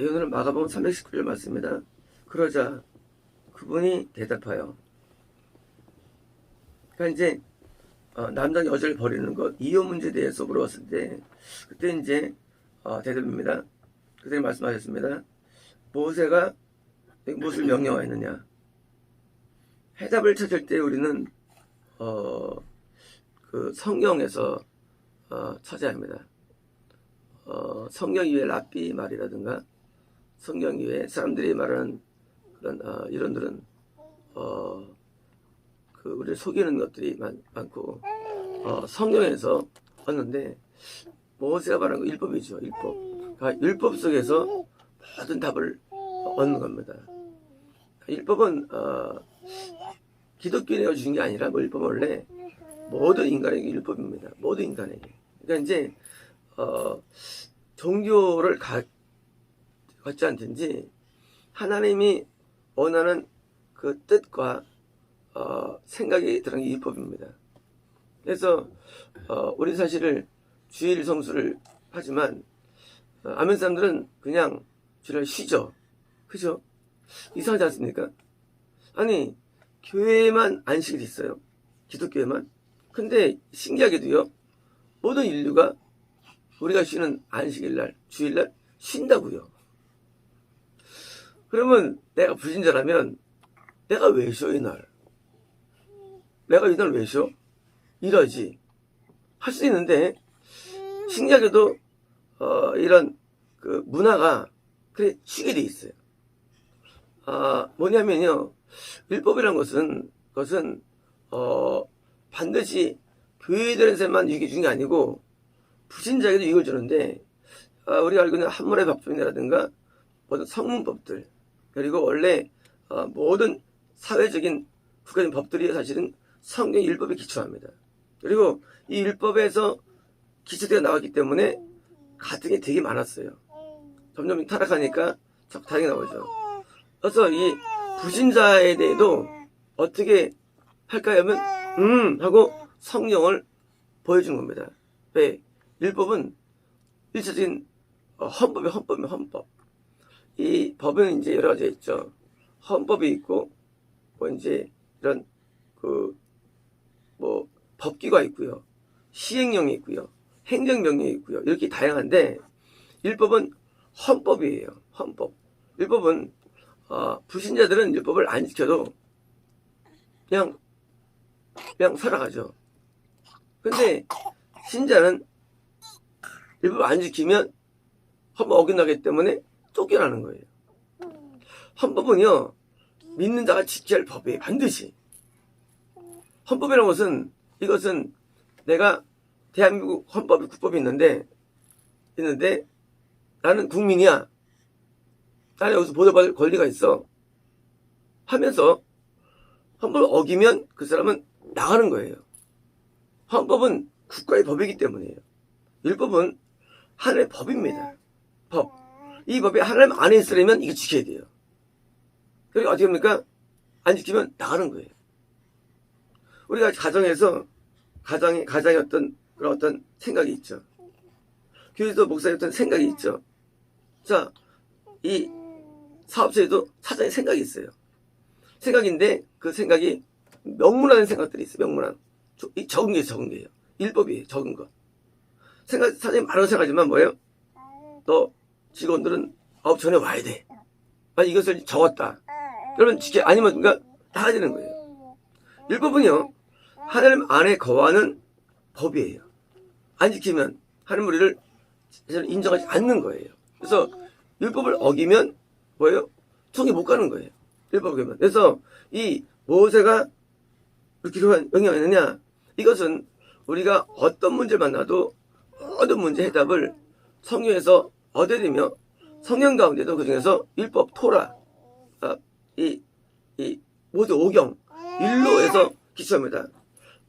예, 오늘은 마가복음 319절 맞습니다. 그러자 그분이 대답하여 그러니까 이제 어, 남자 여자를 버리는 것 이혼 문제에 대해서 물어봤을 때 그때 이제 어, 대답입니다. 그때 말씀하셨습니다. 모세가 무엇을 명령하였느냐? 해답을 찾을 때 우리는 어, 그 성경에서 어, 찾아야 합니다. 어, 성경 이외 랍비 말이라든가 성경 이외 사람들이 말하는 그런 어, 이론들은 어, 그 우리를 속이는 것들이 많, 많고 어, 성경에서 얻는데 모세가 말하는 거 율법이죠 율법. 그러니까 율법 속에서 모든 답을 얻는 겁니다. 율법은 어, 기독교인에게 주신 게 아니라 뭐 율법은 원래 모든 인간에게 율법입니다. 모든 인간에게. 그러니까 이제 어, 종교를 가, 않든지 하나님이 원하는 그 뜻과 어, 생각이 들어간 게 율법입니다. 그래서 어, 우리 사실을 주일 성수를 하지만 어, 아멘 사람들은 그냥 주일을 쉬죠. 그죠? 이상하지 않습니까? 아니 교회만 안식일 있어요. 기독교회만. 근데 신기하게도요. 모든 인류가 우리가 쉬는 안식일 날, 주일 날 쉰다고요. 그러면 내가 불신자라면 내가 왜 쉬어 이날? 내가 이날 왜 쉬어? 이러지. 할 수 있는데 신기하게도 어, 이런 그 문화가 그래 쉬게 돼 있어요. 아 뭐냐면요 율법이란 것은 것은 어 반드시 교회들한테만 유익이 주는 게 아니고 불신자에게도 이익을 주는데 아, 우리가 알고 있는 한문의 법칙이라든가 모든 성문법들 그리고 원래 어, 모든 사회적인 국가적인 법들이 사실은 성경 율법에 기초합니다. 그리고 이 율법에서 기초되어 나왔기 때문에 가등이 되게 많았어요. 점점 타락하니까 적당히 나오죠. 그래서 이 불신자에 대해도 어떻게 할까 하면 음 하고 성령을 보여준 겁니다. 왜? 율법은 일차적인 어, 헌법이 헌법이 헌법. 이 법은 이제 여러 가지 있죠. 헌법이 있고 뭐 이제 이런 그 뭐 법규가 있고요. 시행령이 있고요. 행정명령이 있고요. 이렇게 다양한데 율법은 헌법이에요. 헌법. 율법은 어, 불신자들은 율법을 안 지켜도 그냥 그냥 살아가죠. 근데 신자는 율법 안 지키면 헌법 어긴다기 때문에 쫓겨나는 거예요. 헌법은요 믿는 자가 지켜야 할 법이에요. 반드시. 헌법이라는 것은 이것은 내가 대한민국 헌법이 국법이 있는데 있는데 나는 국민이야. 나는 여기서 보호받을 권리가 있어. 하면서 헌법을 어기면 그 사람은 나가는 거예요. 헌법은 국가의 법이기 때문이에요. 율법은 하나님의 법입니다. 법. 이 법이 하나님 안에 있으려면 이거 지켜야 돼요. 그리고 어떻게 합니까? 안 지키면 나가는 거예요. 우리가 가정에서 가정이 가장의 어떤 그런 어떤 생각이 있죠. 교회에서 목사의 어떤 생각이 있죠. 자, 이 사업체에도 사장의 생각이 있어요. 생각인데 그 생각이 명문하는 생각들이 있어요. 이 적은 게 적은 게예요. 일법이에요. 적은 거. 생각 사장님 말은 생각하지만 뭐예요? 너 직원들은 아홉 전에 와야 돼. 만약 이것을 적었다. 그러면 지켜 아니면 그러니까 나가야 되는 거예요. 율법은요 하나님 안에 거하는 법이에요. 안 지키면 하나님 우리를 인정하지 않는 거예요. 그래서 율법을 어기면 뭐예요? 총이 못 가는 거예요. 율법을 어기면. 그래서 이 모세가 이렇게 있느냐? 이것은 우리가 어떤 문제를 만나도 모든 문제 해답을 성경에서 얻어내며 성경 가운데도 그 중에서 율법 토라 아, 이, 이 모두 오경 일로에서 기초합니다.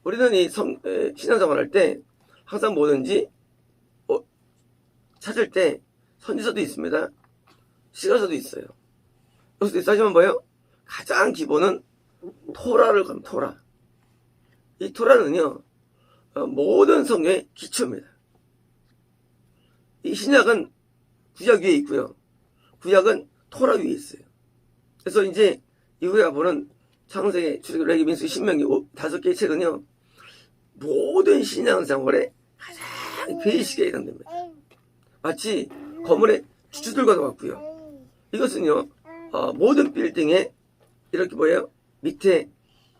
우리는 이 성, 에, 신앙생활 할 때 항상 뭐든지 어, 찾을 때 선지서도 있습니다. 시가서도 있어요. 여기서 있어 하지만 뭐예요? 가장 기본은 토라를 가면 토라. 이 토라는요 어, 모든 성경의 기초입니다. 이 신약은 구약 위에 있고요. 구약은 토라 위에 있어요. 그래서 이제 이후에 보는 창세기, 출애굽, 레기, 민수기, 신명기 오- 다섯 개의 책은요. 모든 신앙생활에 가장 베이식에 해당됩니다. 마치 건물의 주주들과도 같고요. 이것은요. 어, 모든 빌딩에 이렇게 뭐예요? 밑에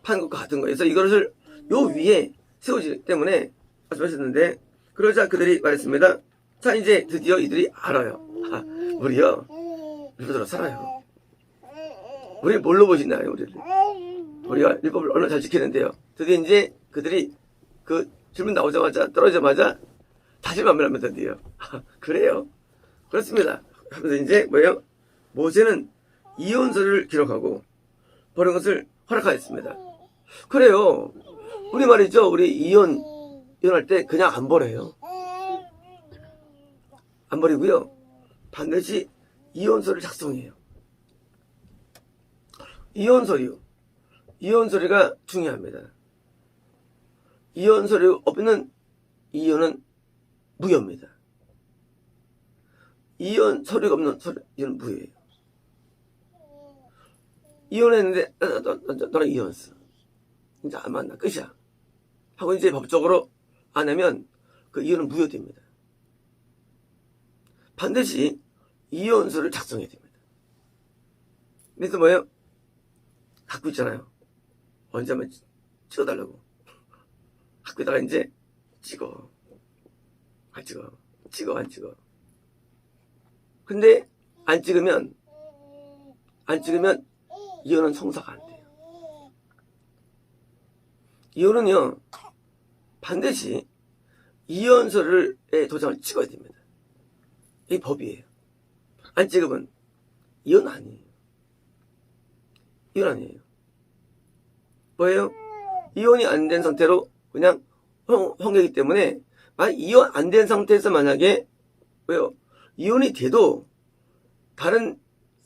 파는 것과 같은 거예요. 그래서 이것을 요 위에 세워지기 때문에 말씀하셨는데 그러자 그들이 말했습니다. 자 이제 드디어 이들이 알아요. 아, 우리요. 일부러 살아요. 우리 뭘로 보시나요, 우리를? 우리가 율법을 얼마나 잘 지키는데요. 드디어 이제 그들이 그 질문 나오자마자 떨어지자마자 다시 드디어 아, 그래요. 그렇습니다. 하면서 이제 뭐예요? 모세는 이혼서를 기록하고 버린 것을 허락하였습니다. 그래요. 우리 말이죠. 우리 이혼 이혼할 때 그냥 안 버려요. 안 버리고요. 반드시 이혼서를 작성해요. 이혼서류. 이혼서류가 중요합니다. 이혼서류 없는 이혼은 무효입니다. 이혼 서류가 없는 서류, 이혼은 무효예요. 이혼했는데 너랑 이혼했어. 이제 안 만나 끝이야. 하고 이제 법적으로 안 하면 그 이혼은 무효됩니다. 반드시 이혼서를 작성해야 됩니다. 그래서 뭐예요? 갖고 있잖아요. 언제 한번 찍- 찍어달라고. 갖고 있다가 이제 찍어. 안 찍어. 찍어, 안 찍어. 근데 안 찍으면, 안 찍으면 이혼은 성사가 안 돼요. 이혼은요, 반드시 이혼서를, 에 도장을 찍어야 됩니다. 이 법이에요. 안 찍으면 이혼 아니에요. 이혼 아니에요. 뭐예요? 이혼이 안 된 상태로 그냥 형, 형이기 때문에 만약 이혼 안 된 상태에서 만약에 왜요? 이혼이 돼도 다른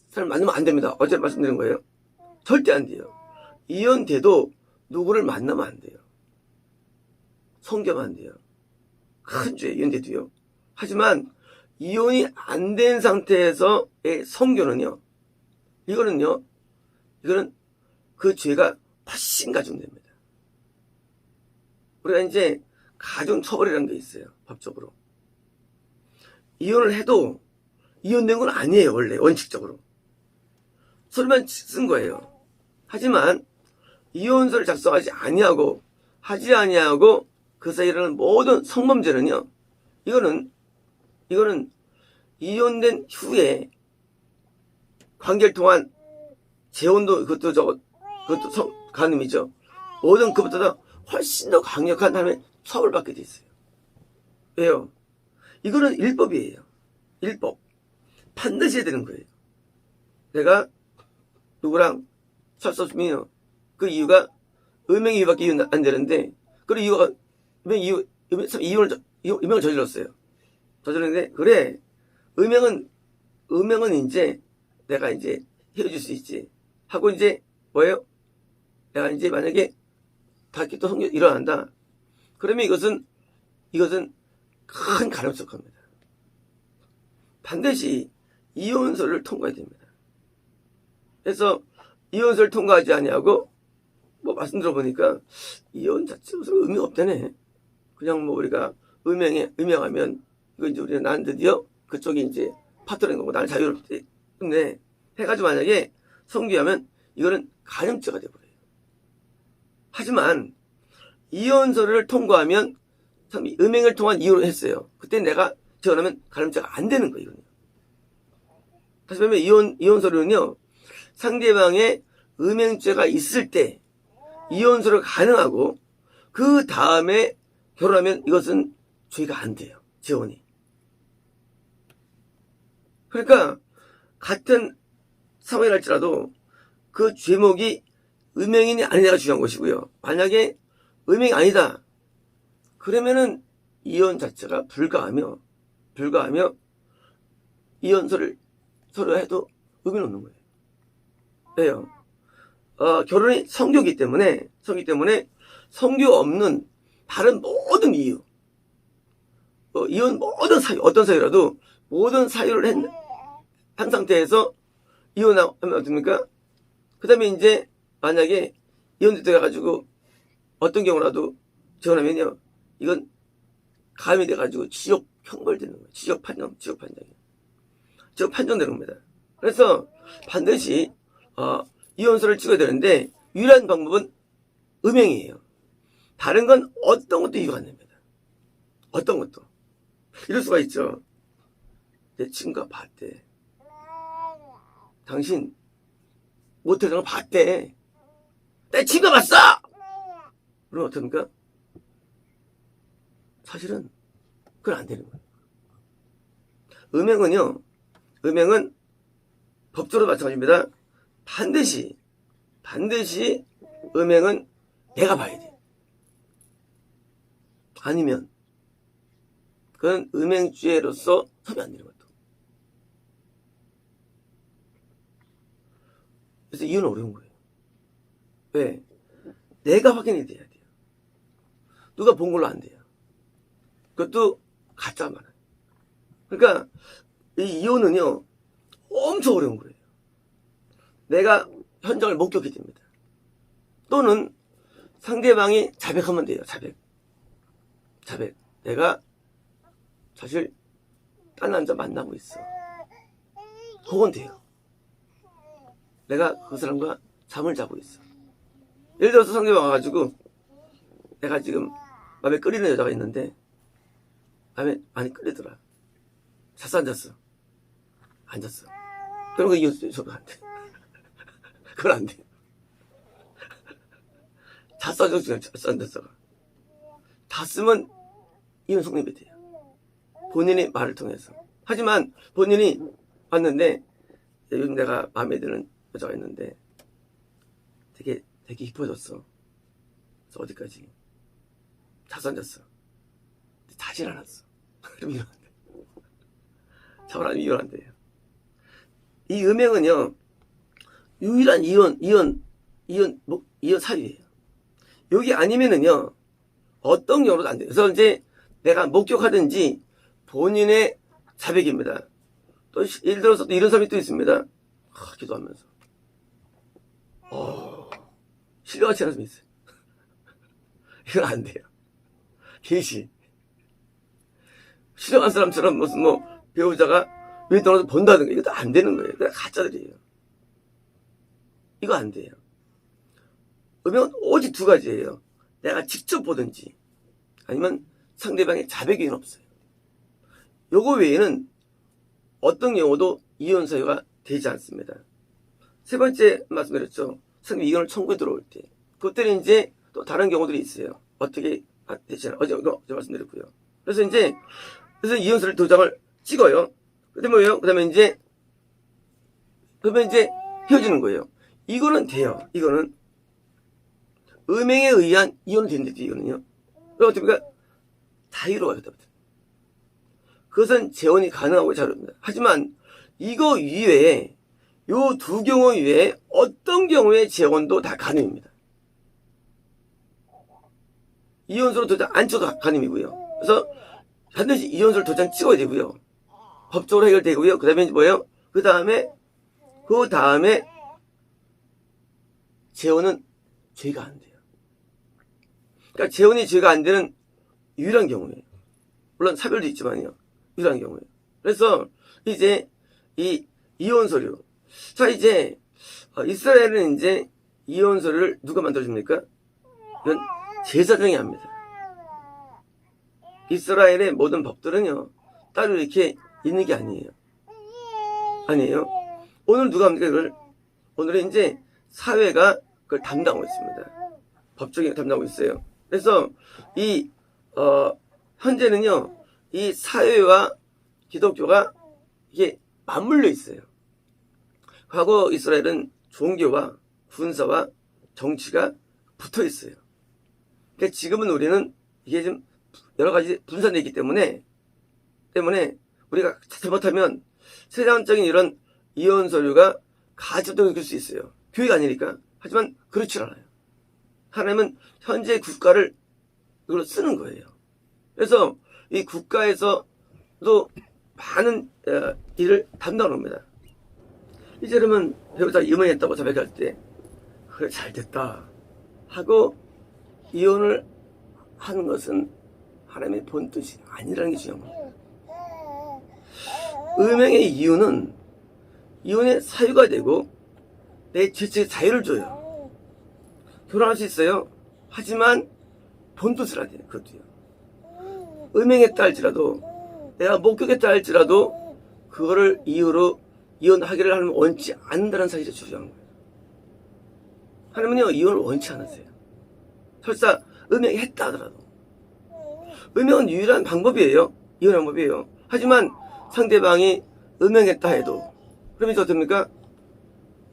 사람 만나면 안 됩니다. 어제 말씀드린 거예요. 절대 안 돼요. 이혼 돼도 누구를 만나면 안 돼요. 성교면 안 돼요. 큰 죄, 이혼 돼도요. 하지만 이혼이 안 된 상태에서의 성교는요. 이거는요. 이거는 그 죄가 훨씬 가중됩니다. 우리가 이제 가중 처벌이라는 게 있어요. 법적으로. 이혼을 해도 이혼된 건 아니에요. 원래 원칙적으로. 소리만 쓴 거예요. 하지만 이혼서를 작성하지 아니하고 하지 아니하고 그 일어나는 모든 성범죄는요. 이거는 이거는 이혼된 후에 관계를 통한 재혼도 그것도 저 그것도 성 간음이죠. 모든 그것보다 훨씬 더 강력한 다음에 처벌받게 돼 있어요. 왜요? 이거는 일법이에요. 일법. 반드시 해야 되는 거예요. 내가 누구랑 살수 없으면 그 이유가 음행 이유밖에 이유 안 되는데 그 이유가 음행 이유 음행, 이혼을 저- 이혼- 음행을 저질렀어요. 저질렀는데 그래 음행은 음행은 이제 내가 이제 헤어질 수 있지 하고 이제 뭐예요? 내가 이제 만약에 다시 또 성격 일어난다. 그러면 이것은 이것은 큰 가능성 겁니다. 반드시 이혼서를 통과해야 됩니다. 그래서 이혼서를 통과하지 아니하고 뭐 말씀 들어보니까 이혼 자체 무슨 의미 없다네. 그냥 뭐 우리가 음행에 음행하면 이거 이제 우리는 난 드디어 그쪽이 이제 파트너인 거고 나는 자유롭지. 근데 해가지고 만약에 성기하면 이거는 간염죄가 돼버려요. 하지만 이혼서를 통과하면 참 음행을 통한 이혼을 했어요. 그때 내가 재혼하면 간염죄가 안 되는 거예요. 다시 말하면 이혼 이혼서류는요 상대방의 음행죄가 있을 때 이혼서를 가능하고 그 다음에 결혼하면 이것은 죄가 안 돼요. 재혼이. 그러니까 같은 상황이랄지라도 그 죄목이 음행이니 아니냐가 중요한 것이고요. 만약에 음행이 아니다. 그러면은 이혼 자체가 불가하며 불가하며 이혼서를 서로 해도 의미는 없는 거예요. 왜요? 어, 결혼이 성교기 때문에 성기 때문에 성교 없는 다른 모든 이유 어, 이혼 모든 사유 어떤 사유라도 모든 사유를 했 한 상태에서 이혼하면 어떻습니까? 그 다음에 이제 만약에 이혼돼가지고 어떤 경우라도 재혼하면요. 이건 감이 돼가지고 지역 형벌되는 거예요. 지역 판정, 지역 판정이에요. 지역 판정되는 겁니다. 그래서 반드시 어, 이혼서를 찍어야 되는데 유일한 방법은 음행이에요. 다른 건 어떤 것도 이유가 안 됩니다. 어떤 것도. 이럴 수가 있죠. 내 친구가 봤대. 당신 모텔에서 봤대. 내 친구가 봤어! 그러면 어떡합니까? 사실은 그건 안 되는 거예요. 음행은요, 음행은 법적으로 마찬가지입니다. 반드시, 반드시 음행은 내가 봐야 돼. 아니면, 그건 음행죄로서 하면 안 되는 것도. 그래서 이혼은 어려운 거예요. 왜? 내가 확인이 돼야 돼요. 누가 본 걸로 안 돼요. 그것도 가짜 많아요. 그러니까 이 이혼은요 엄청 어려운 거예요. 내가 현장을 목격이 됩니다. 또는 상대방이 자백하면 돼요. 자백. 자백. 내가 사실 딴 남자 만나고 있어. 혹은 돼요. 내가 그 사람과 잠을 자고 있어. 예를 들어서 상대방 와가지고 내가 지금 마음에 끌리는 여자가 있는데 마음에 많이 끌리더라. 잤어 안 잤어? 안 잤어. 그런 거 이혼 저도 안 돼. 그건 안 돼. 잤어 안 잤어? 잤어 안 잤어? 잤으면 이혼 성립이 돼요. 본인이 말을 통해서. 하지만 본인이 왔는데 요즘 내가 마음에 드는 여자가 있는데 되게 되게 이뻐졌어. 그래서 어디까지? 안 잤어? 자진 않았어. 그럼 이혼 안 돼. 저랑 이혼 안 돼요. 이 음행은요, 유일한 이혼, 이혼, 이혼, 뭐, 이혼 사유예요. 여기 아니면은요, 어떤 경우도 안 돼요. 그래서 이제 내가 목격하든지 본인의 자백입니다. 또, 시- 예를 들어서 또 이런 사람이 또 있습니다. 아, 기도하면서. 않은 사람이 있어요. 이건 안 돼요. 계시. 신뢰한 사람처럼 무슨 뭐 배우자가 왜 떠나서 본다든가 이것도 안 되는 거예요. 그냥 가짜들이에요. 이거 안 돼요. 음행은 오직 두 가지예요. 내가 직접 보든지 아니면 상대방의 자백이 없어요. 요거 외에는 어떤 경우도 이혼 사유가 되지 않습니다. 세 번째 말씀드렸죠. 상대 이혼을 청구해 들어올 때. 그때는 이제 또 다른 경우들이 있어요. 어떻게 되잖아요. 어제, 어제 말씀드렸고요. 그래서 이제 그래서 이혼서를 도장을 찍어요. 그다음에 뭐예요? 그다음에 이제 그러면 이제 헤어지는 거예요. 이거는 돼요. 이거는 음행에 의한 이혼이 된대죠. 이거는요. 왜 어떻습니까? 자유로워요. 그것은 재혼이 가능하고 자유롭습니다. 하지만 이거 이외에 요 두 경우 이외에 어떤 경우에 재혼도 다 가능입니다. 이혼서로 도장 안 찍어도 가능이고요. 그래서 반드시 이혼서를 도장 찍어야 되고요. 법적으로 해결되고요. 그 다음에 뭐예요? 그 다음에, 그 다음에, 재혼은 죄가 안 돼요. 그러니까 재혼이 죄가 안 되는 유일한 경우예요. 물론 사별도 있지만요. 유일한 경우예요. 그래서 이제 이 이혼 서류. 자, 이제 어, 이스라엘은 이제 이혼 서류를 누가 만들어줍니까? 이건 제사장이 합니다. 이스라엘의 모든 법들은요, 따로 이렇게 있는 게 아니에요. 아니에요. 오늘 누가 합니까, 그걸? 오늘은 이제 사회가 그걸 담당하고 있습니다. 법적인 걸 담당하고 있어요. 그래서 이, 어, 현재는요, 이 사회와 기독교가 이게 맞물려 있어요. 과거 이스라엘은 종교와 군사와 정치가 붙어 있어요. 그러니까 지금은 우리는 이게 좀 여러 가지 분산되어 있기 때문에 때문에 우리가 잘못하면 세상적인 이런 이혼 서류가 가지도 느낄 수 있어요. 교회가 아니니까. 하지만 그렇지 않아요. 하나님은 현재 국가를 이걸로 쓰는 거예요. 그래서 이 국가에서도 많은 어, 일을 담당합니다. 이제는 배우자 이혼했다고 자백할 때 그래 잘 됐다 하고 이혼을 하는 것은 하나님의 본 뜻이 아니라는 게 중요한 겁니다. 음행의 이유는 이혼의 사유가 되고 내 죄책의 자유를 줘요. 결혼할 수 있어요. 하지만 본 뜻을 하야 돼요. 그것도요. 음행했다 할지라도 내가 목격했다 할지라도 그거를 이유로 이혼 하기를 하나님 원치 않는다는 사실을 주장한 거예요. 하나님은요 이혼을 원치 않으세요. 설사 음행했다 하더라도 음행은 유일한 방법이에요. 이혼 방법이에요. 하지만 상대방이 음행했다 해도 그럼 이제 어떻습니까?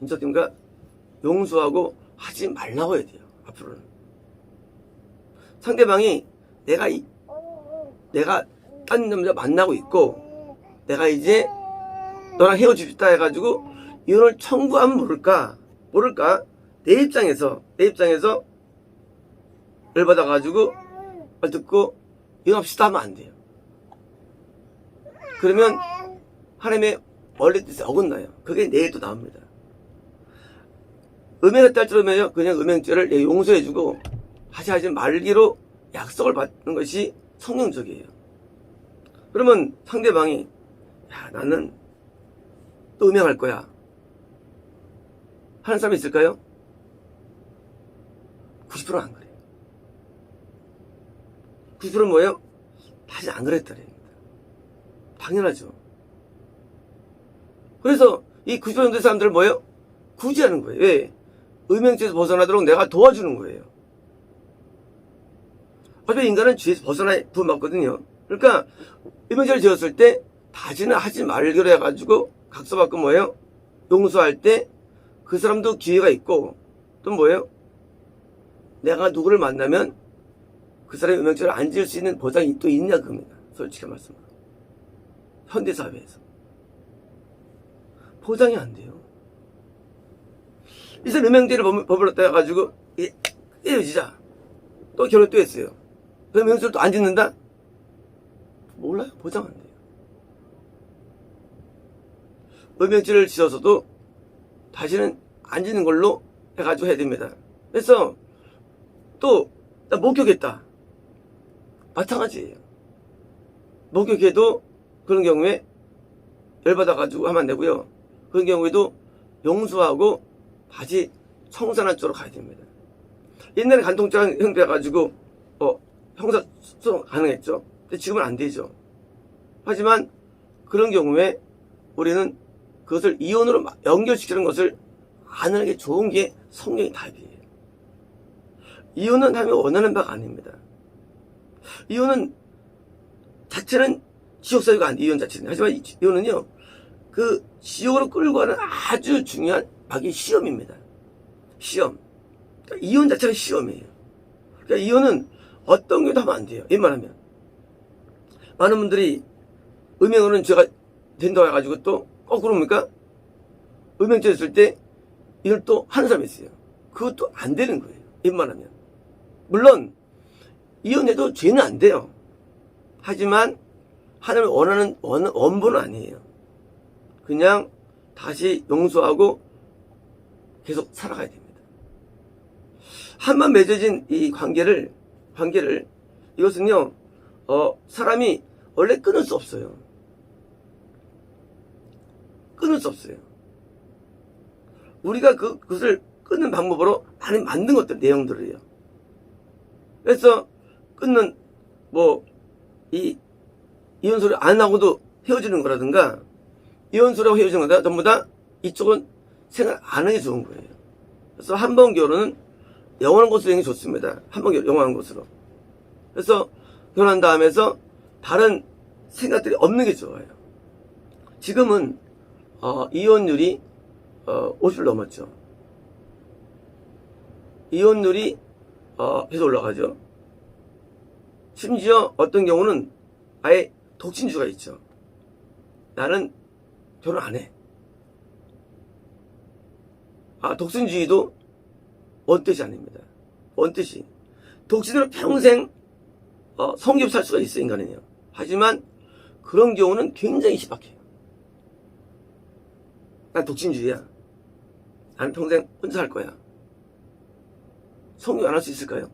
이제 어떻습니까? 용서하고 하지 말라고 해야 돼요. 앞으로는 상대방이 내가 이, 내가 딴 남자 만나고 있고 내가 이제 너랑 헤어지겠다 해가지고 이혼을 청구하면 모를까 모를까? 내 입장에서 내 입장에서 열 받아가지고 말 듣고 이혼합시다 하면 안 돼요. 그러면 하나님의 원래 뜻에 어긋나요. 그게 내일도 나옵니다. 음행을 딸 줄이면요 그냥 음행죄를 내 용서해주고 하지 하지 말기로 약속을 받는 것이 성경적이에요. 그러면 상대방이 야 나는 또 음행할 거야 하는 사람이 있을까요? 90%는 안 그래요 90%는 뭐예요? 다시 안 그랬다는 겁니다 당연하죠 그래서 이 90% 정도의 사람들을 뭐예요? 구제하는 거예요 왜? 음행죄에서 벗어나도록 내가 도와주는 거예요 어차피 인간은 죄에서 벗어나 부름받거든요 그러니까 음행죄를 지었을 때 다시는 하지 말기로 해가지고 각서받고 뭐예요? 용서할 때 그 사람도 기회가 있고 또 뭐예요? 내가 누구를 만나면 그 사람이 음행죄를 안 지을 수 있는 보장이 또 있냐 그겁니다. 솔직히 말씀으로. 현대사회에서. 보장이 안 돼요. 이제 음행죄를 법- 법으로 따가지고 헤어지자. 또 결혼 또 했어요. 그럼 음행죄를 또 안 짓는다? 몰라요. 보장 안 돼요. 음행죄를 지어서도 다시는 안 짓는 걸로 해가지고 해야 됩니다. 그래서 또, 나 목격했다. 마찬가지예요. 목격해도 그런 경우에 열받아가지고 하면 안 되고요. 그런 경우에도 용서하고 다시 청산한 쪽으로 가야 됩니다. 옛날에 간통죄가 형돼가지고 어, 형사 소송 가능했죠. 근데 지금은 안 되죠. 하지만 그런 경우에 우리는 그것을 이혼으로 마- 연결시키는 것을 안 하는 게 좋은 게 성경의 답이에요. 이혼은 하면 원하는 바가 아닙니다. 이혼은 자체는 지옥사유가 안 돼, 이혼 자체는. 하지만 이- 이혼은요, 그 지옥으로 끌고 가는 아주 중요한 막이 시험입니다. 시험. 그러니까 이혼 자체가 시험이에요. 그러니까 이혼은 어떤 경우도 하면 안 돼요. 웬만하면. 많은 분들이 음행으로는 죄가 된다고 해가지고 또 거꾸로 뭡니까? 음행죄 했을 때 이걸 또 하는 사람이 있어요. 그것도 안 되는 거예요. 웬만하면. 물론 이혼해도 죄는 안 돼요. 하지만 하나님이 원하는 원, 원본은 아니에요. 그냥 다시 용서하고 계속 살아가야 됩니다. 한 번 맺어진 이 관계를 관계를 이것은요 어, 사람이 원래 끊을 수 없어요. 끊을 수 없어요. 우리가 그, 그것을 끊는 방법으로 많이 만든 것들, 내용들이에요. 그래서 끊는, 뭐, 이, 이혼 소리 안 하고도 헤어지는 거라든가, 이혼 소리하고 헤어지는 거다, 전부 다 이쪽은 생각 안게 좋은 거예요. 그래서 한 번 결혼은 영원한 곳으로 여행이 좋습니다. 한번 영원한 곳으로. 그래서 결혼한 다음에서 다른 생각들이 없는 게 좋아요. 지금은 어, 이혼율이 어, 50을 넘었죠. 이혼율이 어, 계속 올라가죠. 심지어 어떤 경우는 아예 독신주가 있죠. 나는 결혼 안 해. 아, 독신주의도 원뜻이 아닙니다. 원뜻이. 독신으로 평생 어, 성교 살 수가 있어, 인간은요. 하지만 그런 경우는 굉장히 희박해요. 난 독신주의야. 나는 평생 혼자 살 거야. 성교 안 할 수 있을까요?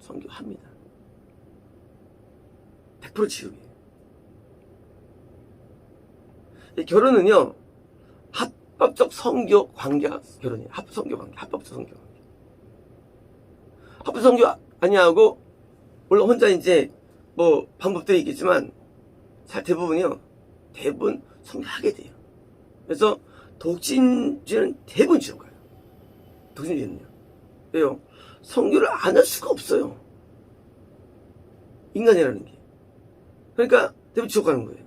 성교합니다. 100% 지옥이에요. 이 결혼은요, 합법적 성교 관계가 결혼이에요. 합 성교 관계, 합법적 성교 관계. 합법 성교 아니하고, 물론 혼자 이제 뭐 방법들이 있겠지만, 잘 대부분이요, 대부분 성교하게 돼요. 그래서 독신주의는 대부분 지옥 가요. 독신주의는요. 왜요? 성교를 안 할 수가 없어요. 인간이라는 게. 그러니까 대부분 지옥 가는 거예요.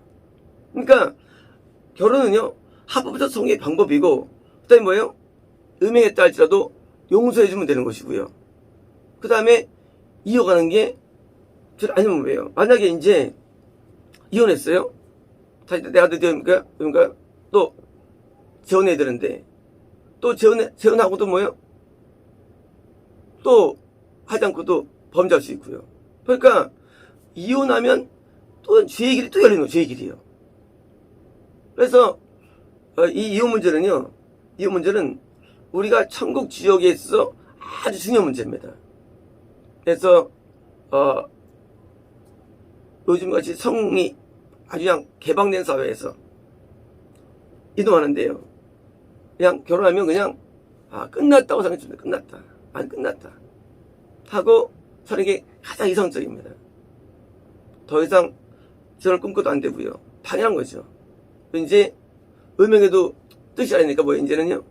그러니까 결혼은요 합법적 성의 방법이고 그 다음에 뭐예요? 음행했다 할지라도 용서해주면 되는 것이고요. 그 다음에 이어가는 게 저- 아니면 뭐예요? 만약에 이제 이혼했어요? 다시 내가 드디어니까 그러니까 또 재혼해야 되는데 또 재혼해 재혼하고도 뭐예요? 또 하지 않고도 범죄할 수 있고요. 그러니까 이혼하면 또 죄의 길이 또 열리는 거예요. 죄의 길이요. 그래서 어, 이 이혼 문제는요. 이혼 문제는 우리가 천국 지역에 있어서 아주 중요한 문제입니다. 그래서 어, 요즘같이 성이 아주 그냥 개방된 사회에서 이동하는데요. 그냥 결혼하면 그냥 아 끝났다고 생각했는데 끝났다. 안 끝났다. 하고 사는 게 가장 이성적입니다. 더 이상 저를 꿈꿔도 안 되고요. 당연한 거죠. 이제 음행에도 뜻이 아니니까 뭐 이제는요.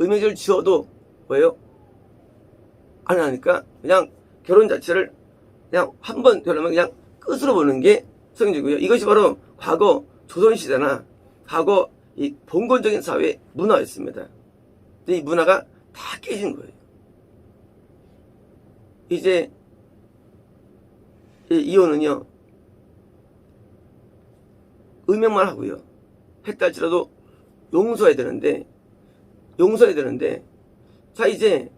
음행을 지어도 뭐예요? 안 하니까 그냥 결혼 자체를 그냥 한 번 결혼하면 그냥 끝으로 보는 게 성인이고요. 이것이 바로 과거 조선시대나 과거 이 봉건적인 사회 문화였습니다. 근데 이 문화가 다 깨진 거예요. 이제 이 이혼은요 음행만 하고요 했다 할지라도 용서해야 되는데 용서해야 되는데 자 이제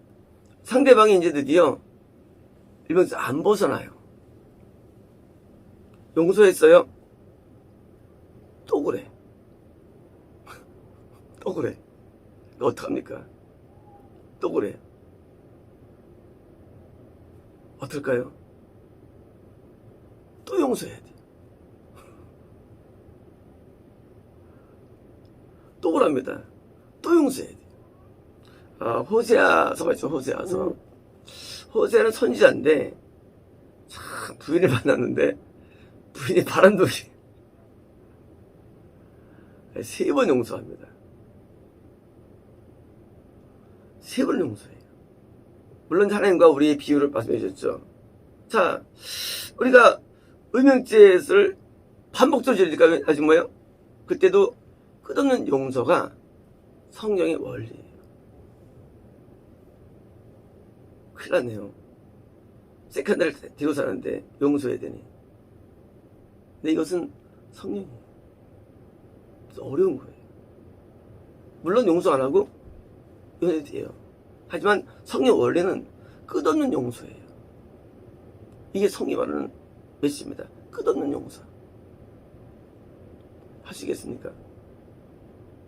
상대방이 이제 드디어 일본에서 안 벗어나요 용서했어요 또 그래 또 그래 어떡합니까 또 그래 어떨까요? 또 용서해야 돼. 또 오랍니다. 또 용서해야 돼. 아, 호세아서 말죠, 호세아서. 호세아는 선지자인데, 참, 부인을 만났는데, 부인이 바람돌이. 세 번 용서합니다. 세번 용서해요. 물론 하나님과 우리의 비유를 말씀해 주셨죠. 자, 우리가 음행죄를 반복적으로 지으니까 아직 뭐예요? 그때도 끝없는 용서가 성경의 원리예요. 큰일 났네요. 세컨드를 뒤로 사는데 용서해야 되니. 근데 이것은 성령이에요. 어려운 거예요. 물론 용서 안 하고 이혼해도 돼요. 하지만 성령 원리는 끝없는 용서예요. 이게 성이 말하는 메시입니다. 끝없는 용서. 하시겠습니까?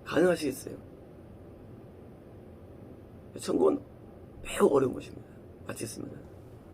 가능하시겠어요? 천국은 매우 어려운 것입니다. 마치겠습니다.